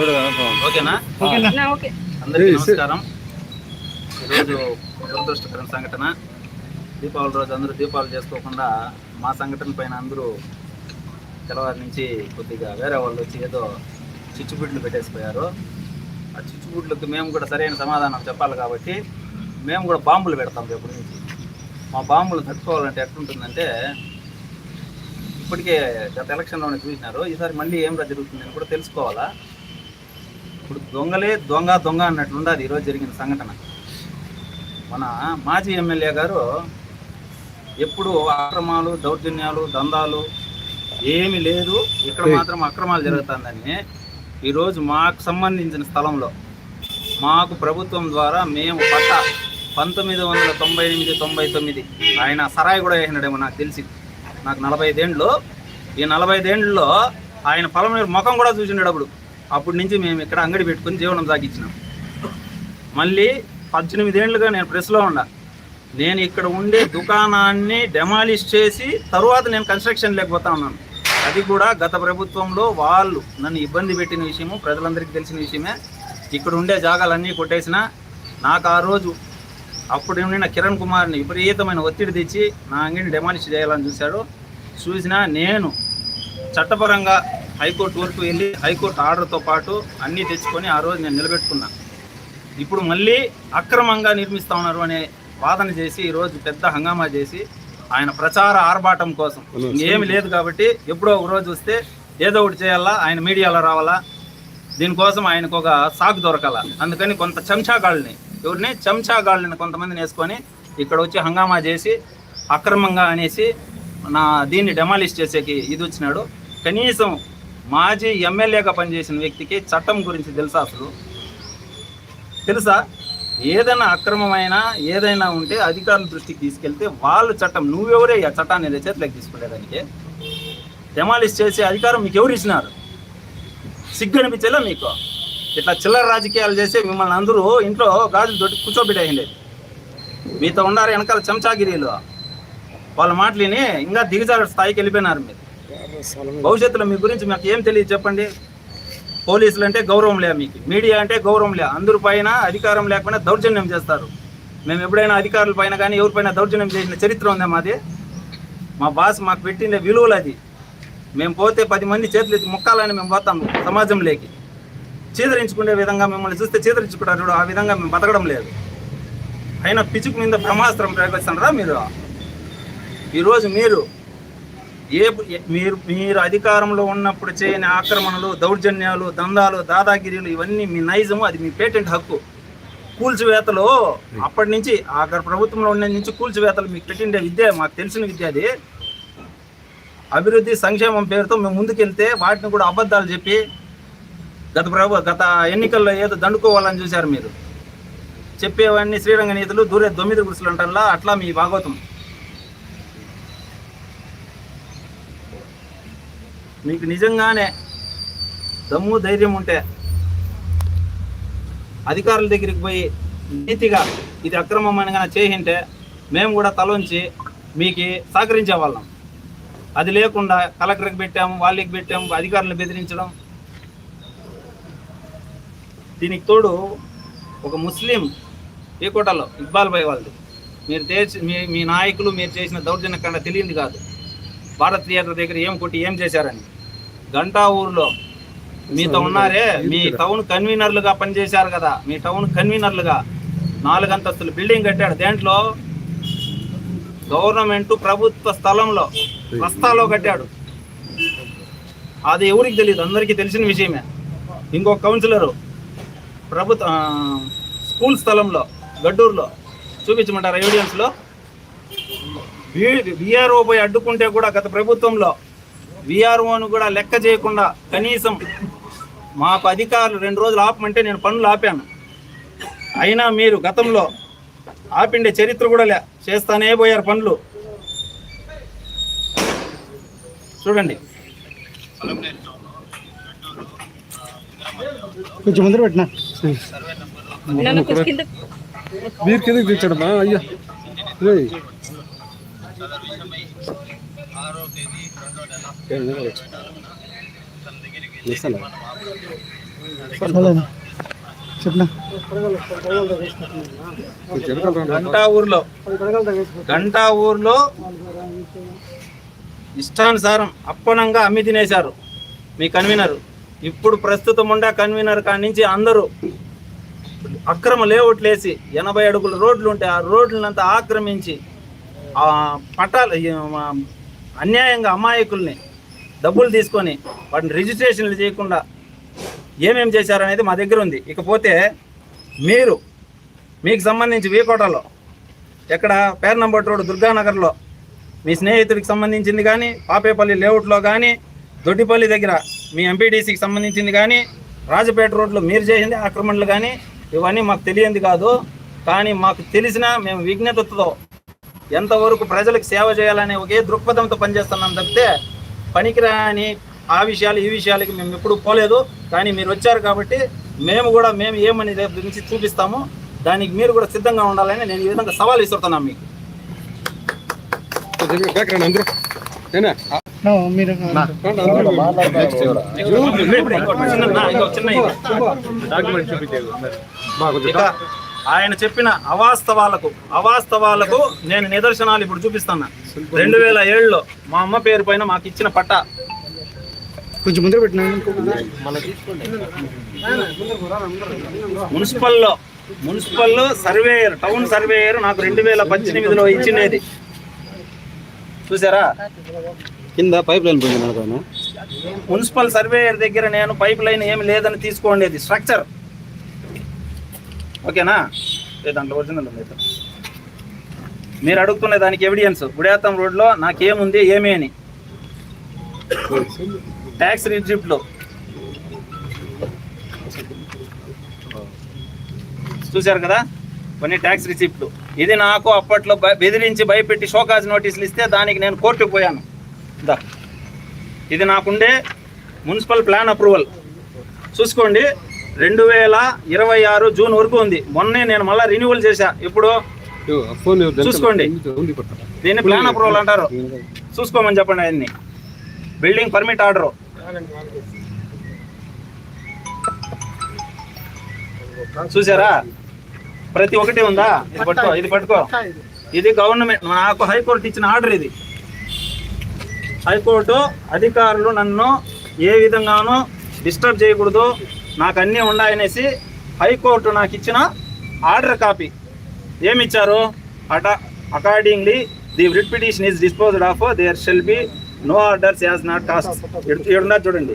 ఓకేనా? నా ఓకే. అందరికీ నమస్కారం. ఈరోజు దురదృష్టకరం సంఘటన. దీపావళి రోజు అందరూ దీపావళి చేసుకోకుండా మా సంఘటన పైన అందరూ తెల్లవారి నుంచి కొద్దిగా వేరే వాళ్ళు వచ్చి ఏదో చిచ్చుబుడ్లు పెట్టేసిపోయారు. ఆ చిచ్చుబుడ్లకు మేము కూడా సరైన సమాధానం చెప్పాలి కాబట్టి మేము కూడా బాంబులు పెడతాం రేపటి నుంచి. మా బాంబులు తట్టుకోవాలంటే ఎట్లుంటుందంటే ఇప్పటికే గత ఎలక్షన్లోనే చూసినారు. ఈసారి మళ్ళీ ఏం రా జరుగుతుందని కూడా తెలుసుకోవాలా? ఇప్పుడు దొంగలే దొంగ దొంగ అన్నట్లుండదు ఈరోజు జరిగిన సంఘటన. మన మాజీ ఎమ్మెల్యే గారు ఎప్పుడు అక్రమాలు దౌర్జన్యాలు దందాలు ఏమీ లేదు. ఇక్కడ మాత్రం అక్రమాలు జరుగుతుందని ఈరోజు మాకు సంబంధించిన స్థలంలో మాకు ప్రభుత్వం ద్వారా మేము పట్ట పంతొమ్మిది వందల తొంభై ఎనిమిది తొంభై తొమ్మిది ఆయన సరాయి కూడా వేసినాడేమో నాకు తెలిసి. నాకు నలభై ఐదేండ్లు. ఈ నలభై ఐదేండ్లలో ఆయన పొలం ముఖం కూడా చూసిండాడు అప్పుడు అప్పటి నుంచి మేము ఇక్కడ అంగడి పెట్టుకుని జీవనం సాగించినాం. మళ్ళీ పద్దెనిమిదేళ్ళుగా నేను ప్రెస్లో ఉన్నా. నేను ఇక్కడ ఉండే దుకాణాన్ని డెమాలిష్ చేసి తరువాత నేను కన్స్ట్రక్షన్ లేకపోతా ఉన్నాను. అది కూడా గత ప్రభుత్వంలో వాళ్ళు నన్ను ఇబ్బంది పెట్టిన విషయము ప్రజలందరికీ తెలిసిన విషయమే. ఇక్కడ ఉండే జాగాలన్నీ కొట్టేసిన నాకు ఆ రోజు అప్పుడు ఉండిన కిరణ్ కుమార్ని విపరీతమైన ఒత్తిడి తెచ్చి నా అంగిని డెమాలిష్ చేయాలని చూశాడు. చూసినా నేను చట్టపరంగా హైకోర్టు వరకు వెళ్ళి హైకోర్టు ఆర్డర్తో పాటు అన్నీ తెచ్చుకొని ఆ రోజు నేను నిలబెట్టుకున్నా. ఇప్పుడు మళ్ళీ అక్రమంగా నిర్మిస్తా ఉన్నారు అనే వాదన చేసి ఈరోజు పెద్ద హంగామా చేసి ఆయన ప్రచార ఆర్భాటం కోసం. ఏమి లేదు కాబట్టి ఎప్పుడో ఒక రోజు వస్తే ఏదో ఒకటి చేయాలా ఆయన మీడియాలో రావాలా దీనికోసం ఆయనకు ఒక సాకు దొరకాల. అందుకని కొంత చెంచాగాళ్ళని ఎవరిని? చెంచాగాళ్ళని కొంతమందిని వేసుకొని ఇక్కడ వచ్చి హంగామా చేసి అక్రమంగా అనేసి నా దీన్ని డెమాలిష్ చేసేకి ఇది వచ్చినాడు. కనీసం మాజీ ఎమ్మెల్యేగా పనిచేసిన వ్యక్తికి చట్టం గురించి తెలుసా అసలు? తెలుసా? ఏదైనా అక్రమమైన ఏదైనా ఉంటే అధికారుల దృష్టికి తీసుకెళ్తే వాళ్ళు చట్టం నువ్వెవరే ఆ చట్టాన్ని నీ చేతిలోకి తీసుకునేదానికి డెమాలిష్ చేసే అధికారం మీకు ఎవరు ఇచ్చినారు? సిగ్గు అనిపించేలా మీకు? ఇట్లా చిల్లర రాజకీయాలు చేసి మిమ్మల్ని అందరూ ఇంట్లో గాజులు తోటి కూర్చోబెట్టేయండి. మీతో ఉన్నారు వెనకాల చెంచాగిరీలు. వాళ్ళ మాటలిని ఇంకా దిగజారు స్థాయికి వెళ్ళిపోయినారు మీరు. భవిష్యత్తులో మీ గురించి మాకు ఏం తెలియదు చెప్పండి. పోలీసులు అంటే గౌరవం లే మీకు. మీడియా అంటే గౌరవం లే. అందరి పైన అధికారం లేకపోయినా దౌర్జన్యం చేస్తారు. మేము ఎప్పుడైనా అధికారుల పైన కానీ ఎవరిపైన దౌర్జన్యం చేసిన చరిత్ర ఉందా మాది? మా బాస్ మాకు పెట్టిన విలువలు అది. మేము పోతే పది మంది చేతులు ఎత్తి ముక్కాలని మేము పోతాం సమాజంలోకి. చీదరించుకునే విధంగా మిమ్మల్ని చూస్తే చీదరించుకుంటారు చూడు, ఆ విధంగా మేము బతకడం లేదు. అయినా పిచుకు మీద బ్రహ్మాస్త్రం ప్రయోగిస్తున్నారా మీరు? ఈరోజు మీరు ఏ మీరు మీరు అధికారంలో ఉన్నప్పుడు చేయని ఆక్రమణలు దౌర్జన్యాలు దందాలు దాదాగిరీలు ఇవన్నీ మీ నైజము అది మీ పేటెంట్ హక్కు. కూల్చివేతలు అప్పటి నుంచి ఆ ప్రభుత్వంలో ఉండే నుంచి కూల్చివేతలు మీకు పెట్టిండే విద్య మాకు తెలిసిన విద్య అది. అభివృద్ధి సంక్షేమం పేరుతో మేము ముందుకెళ్తే వాటిని కూడా అబద్ధాలు చెప్పి గత ప్రభు గత ఎన్నికల్లో ఏదో దండుకోవాలని చూశారు మీరు. చెప్పేవన్నీ శ్రీరంగ నీతులు దూరే దొమ్మిది గురుసులు అంటారా అట్లా మీ భాగవతం మీకు నిజంగానే దమ్ము ధైర్యం ఉంటే అధికారుల దగ్గరికి పోయి నీతిగా ఇది అక్రమం కానీ చేయింటే మేము కూడా తలొంచి మీకు సహకరించే వాళ్ళం. అది లేకుండా కలెక్టర్కి పెట్టాము వాళ్ళకి పెట్టాము అధికారులను బెదిరించడం. దీనికి తోడు ఒక ముస్లిం ఏకోటలో ఇక్బాల్ భాయ్ వాళ్ళది. మీరు చేసి మీ మీ నాయకులు మీరు చేసిన దౌర్జన్య కన్నా తెలియంది కాదు. భారత్ థియేటర్ దగ్గర ఏం కొట్టి ఏం చేశారని. గంటా ఊర్లో మీతో ఉన్నారే మీ టౌన్ కన్వీనర్లుగా పనిచేశారు కదా మీ టౌన్ కన్వీనర్లుగా నాలుగు అంతస్తులు బిల్డింగ్ కట్టాడు. దేంట్లో? గవర్నమెంట్ ప్రభుత్వ స్థలంలో రస్తాలో కట్టాడు. అది ఎవరికి తెలియదు అందరికీ తెలిసిన విషయమే. ఇంకో కౌన్సిలరు ప్రభుత్వ స్కూల్ స్థలంలో గడ్డూరులో చూపించమంటారా ఎవిడెన్స్లో విఆర్ఓ పోయి అడ్డుకుంటే కూడా గత ప్రభుత్వంలో విఆర్ఓను కూడా లెక్క చేయకుండా కనీసం మాకు అధికారులు రెండు రోజులు ఆపమంటే నేను పనులు ఆపాను. అయినా మీరు గతంలో ఆపిండే చరిత్ర కూడా లే చేస్తానే పోయారు పనులు. చూడండి. కొంచెం ముందర పెట్టినా? కింద మీరు కిందకి తెచ్చాడమ్మా అయ్యా. చెప్పిన? గంటా ఊర్లో. గంటా ఊర్లో ఇష్టానుసారం అప్పనంగా అమ్మి తినేశారు మీ కన్వీనర్. ఇప్పుడు ప్రస్తుతం ఉండే కన్వీనర్ కాడి నుంచి అందరూ అక్రమ లేఅవుట్లు వేసి ఎనభై అడుగుల రోడ్లు ఉంటే ఆ రోడ్లంతా ఆక్రమించి పట్టాలు అన్యాయంగా అమాయకుల్ని డబ్బులు తీసుకొని వాటిని రిజిస్ట్రేషన్లు చేయకుండా ఏమేం చేశారనేది మా దగ్గర ఉంది. ఇకపోతే మీరు మీకు సంబంధించి వీకోటలో ఎక్కడ పేర్నంబట్ రోడ్ దుర్గానగర్లో మీ స్నేహితుడికి సంబంధించింది కానీ పాపేపల్లి లేఅవుట్లో కానీ దొడ్డిపల్లి దగ్గర మీ ఎంపీటీసీకి సంబంధించింది కానీ రాజపేట రోడ్లో మీరు చేసింది ఆక్రమణలు కానీ ఇవన్నీ మాకు తెలియంది కాదు. కానీ మాకు తెలిసిన మేము విజ్ఞతతో ఎంతవరకు ప్రజలకు సేవ చేయాలనే ఒకే దృక్పథంతో పనిచేస్తున్నాం తప్పితే పనికిరాని ఆ విషయాలు ఈ విషయాలకి మేము ఎప్పుడు పోలేదు. కానీ మీరు వచ్చారు కాబట్టి మేము కూడా మేము ఏమని రేపు నుంచి చూపిస్తాము. దానికి మీరు కూడా సిద్ధంగా ఉండాలని నేను ఈ విధంగా సవాల్ ఇస్తున్నాను మీకు. మీరు చిన్న ఆయన చెప్పిన అవాస్తవాలకు అవాస్తవాలకు నేను నిదర్శనాలు ఇప్పుడు చూపిస్తాను. రెండు వేల ఏడులో మా అమ్మ పేరు పైన మాకు ఇచ్చిన పట్ట. కొంచెం ముందర పెట్టినా? మున్సిపల్లో మున్సిపల్లో సర్వేయర్ టౌన్ సర్వేయర్ నాకు రెండు వేల పద్దెనిమిదిలో ఇచ్చినది. చూసారా? కింద పైప్ లైన్ పోయింది మున్సిపల్ సర్వేయర్ దగ్గర నేను పైప్ లైన్ ఏమి లేదని తీసుకోండేది. స్ట్రక్చర్. ఓకేనా? దాంట్లో ఒరిజినల్ ఉంది అయితే. మీరు అడుగుతున్న దానికి ఎవిడియన్స్ గుడియాతం రోడ్లో నాకేముంది ఏమి అని. ట్యాక్స్ రిసిప్ట్లో చూశారు కదా? కొన్ని ట్యాక్స్ రిసిప్ట్లు ఇది నాకు అప్పట్లో బెదిరించి భయపెట్టి షోకాజ్ నోటీసులు ఇస్తే దానికి నేను కోర్టుకు పోయాను. దా. ఇది నాకుండే మున్సిపల్ ప్లాన్ అప్రూవల్. చూసుకోండి. రెండు వేల ఇరవై ఆరు జూన్ వరకు ఉంది. మొన్నే నేను మళ్ళీ రెన్యువల్ చేశా. ఇప్పుడు చూసుకోండి. దీన్ని ప్లాన్ అప్రూవల్ అంటారు. చూసుకోమని చెప్పండి ఆయన్ని. బిల్డింగ్ పర్మిట్ ఆర్డర్ చూసారా ప్రతి ఒక్కటి ఉందా? ఇది పట్టుకో ఇది పట్టుకో. ఇది గవర్నమెంట్ నాకు హైకోర్టు ఇచ్చిన ఆర్డర్ ఇది. హైకోర్టు అధికారులు నన్ను ఏ విధంగానూ డిస్టర్బ్ చేయకూడదు. నాకు అన్నీ ఉన్నాయనేసి హైకోర్టు నాకు ఇచ్చిన ఆర్డర్ కాపీ. ఏమి ఇచ్చారు అట accordingly the writ petition is disposed of there shall be no orders as not cost ఏడున్నా చూడండి.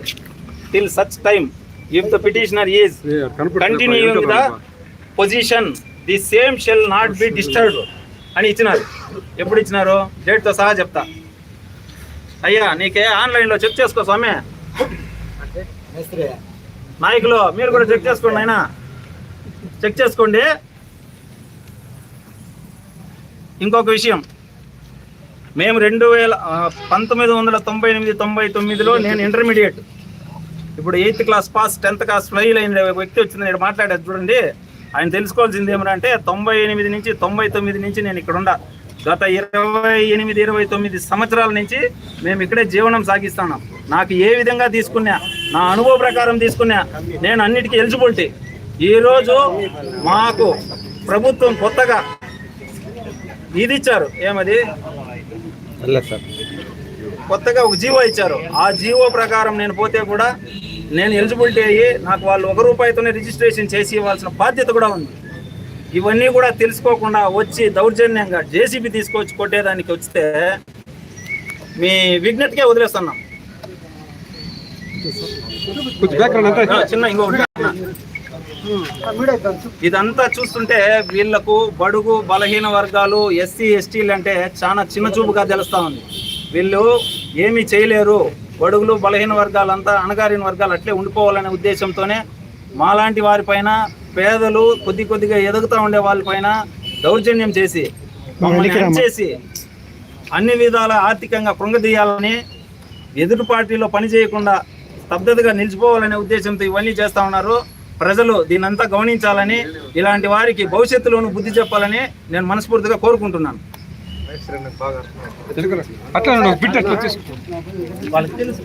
Till such time if the petitioner is continuing the position the same shall not be disturbed అని ఇచ్చినారు. ఎప్పుడు ఇచ్చినారు? డేట్తో సహా చెప్తా. అయ్యా నీకే ఆన్లైన్లో చెక్ చేసుకో స్వామి. నాయకులు మీరు కూడా చెక్ చేసుకోండి ఆయన చెక్ చేసుకోండి. ఇంకొక విషయం. మేము రెండు వేల పంతొమ్మిది వందల తొంభై ఎనిమిది తొంభై తొమ్మిదిలో నేను ఇంటర్మీడియట్ ఇప్పుడు eighth class pass tenth class fail అయిన వ్యక్తి వచ్చింది నేను మాట్లాడేది చూడండి. ఆయన తెలుసుకోవాల్సింది ఏమనంటే తొంభై ఎనిమిది నుంచి తొంభై తొమ్మిది నుంచి నేను ఇక్కడ ఉండా. గత ఇరవై ఎనిమిది ఇరవై తొమ్మిది సంవత్సరాల నుంచి మేము ఇక్కడే జీవనం సాగిస్తున్నాం. నాకు ఏ విధంగా తీసుకున్నా నా అనుభవ ప్రకారం తీసుకున్నా నేను అన్నిటికీ ఎలిజిబిలిటీ. ఈరోజు మాకు ప్రభుత్వం కొత్తగా ఇది ఇచ్చారు. ఏమది? సార్. కొత్తగా ఒక జీవో ఇచ్చారు. ఆ జీవో ప్రకారం నేను పోతే కూడా నేను ఎలిజిబిలిటీ అయ్యి నాకు వాళ్ళు ఒక రూపాయితోనే రిజిస్ట్రేషన్ చేసి ఇవ్వాల్సిన బాధ్యత కూడా ఉంది. ఇవన్నీ కూడా తెలుసుకోకుండా వచ్చి దౌర్జన్యంగా జేసీబీ తీసుకొచ్చి కొట్టేదానికి వస్తే మీ విజ్ఞతకే వదిలేస్తున్నాం. చిన్న ఇంకొకటి ఇదంతా చూస్తుంటే వీళ్ళకు బడుగు బలహీన వర్గాలు ఎస్సీ ఎస్టీలు అంటే చాలా చిన్న చూపుగా తెలుస్తా ఉంది. వీళ్ళు ఏమీ చేయలేరు. బడుగులు బలహీన వర్గాలంతా అణగారిన వర్గాలు అట్లే ఉండిపోవాలనే ఉద్దేశంతోనే మాలాంటి వారిపైన పేదలు కొద్ది కొద్దిగా ఎదుగుతూ ఉండే వాళ్ళపైన దౌర్జన్యం చేసి మమ్మల్ని చేసి అన్ని విధాల ఆర్థికంగా కృంగదీయాలని ఎదుటి పార్టీలో పని చేయకుండా స్తబ్దతగా నిలిచిపోవాలనే ఉద్దేశంతో ఇవన్నీ చేస్తా ఉన్నారు. ప్రజలు దీనంతా గమనించాలని ఇలాంటి వారికి భవిష్యత్తులోనూ బుద్ధి చెప్పాలని నేను మనస్ఫూర్తిగా కోరుకుంటున్నాను. వాళ్ళకి తెలుసు.